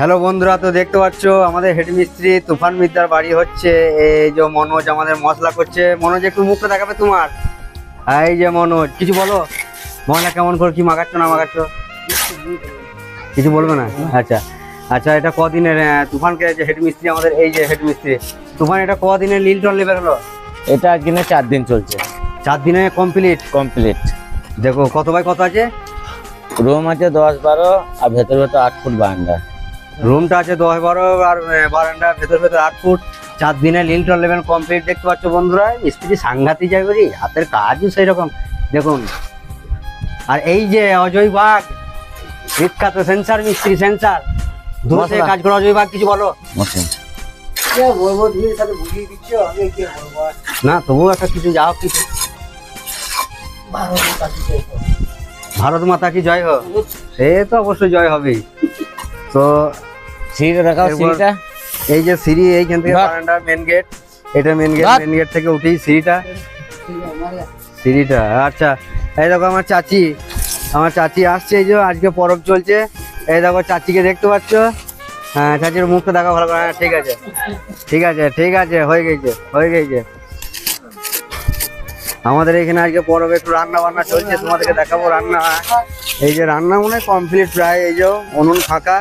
Hello বন্ধুরা তো দেখতে পাচ্ছ আমাদের হেড মিস্ত্রি তুফান মিদ্দার বাড়ি হচ্ছে। এই যে মনোজ আমাদের মশলা করছে। মনোজ একটু মুখটা দেখাবে তোমার? এই যে মনোজ কিছু বলো? মশলা কেমন করে কি মাগাচ্ছ না মাগাচ্ছ? কিছু বলবে না? আচ্ছা। আচ্ছা এটা কদিনের তুফানকে যে হেড মিস্ত্রি আমাদের এই যে হেড মিস্ত্রি তুফান এটা কদিনের লিলটন লেভেল হলো এটা কিনে চার দিন চলছে। চার দিনে কমপ্লিট কমপ্লিট দেখো কত বাই কত আছে? রুম আছে দশ বারো আর ভেতর ভেতর আট ফুট বারান্দা। রুমটা আছে দশ বারো আর আহ, বারান্দা ভেতর ভেতর আট ফুট। চার দিনে লিন্টন লেভেল কমপ্লিট দেখতে পাচ্ছ বন্ধুরা। মিস্ত্রি সাংঘাতিক যাই করি হাতের কাজও সেই রকম দেখুন আর এই যে অজয় বাগ বিখ্যাত সেন্সার মিস্ত্রি সেন্সার। দূর। কাজ করে অজয় বাগ কিছু বলো। না তবুও একটা কিছু যা হোক? কিছু ভারত মাতা কি জয় হোক? সে তো অবশ্যই জয় হবেই। তো সিঁড়িটা দেখাও সিঁড়িটা। এই যে সিঁড়ি এইখান থেকে বারান্দা মেন গেট এটা মেন গেট মেন গেট থেকে উঠেই সিঁড়িটা। সিঁড়িটা আচ্ছা। এই দেখো আমার চাচি আমার চাচি আসছে এই যে আজকে পরব চলছে। এই দেখো চাচিকে দেখতে পাচ্ছ? হ্যাঁ চাচির মুখটা দেখা ভালো করে। হ্যাঁ, ঠিক আছে। ঠিক আছে ঠিক আছে হয়ে গেছে হয়ে গেছে। আমাদের এখানে আজকে পরবে একটু রান্না বান্না চলছে তোমাদেরকে দেখাবো রান্না। এই যে রান্না মনে হয় কমপ্লিট প্রায় এই যে উনুন ফাঁকা।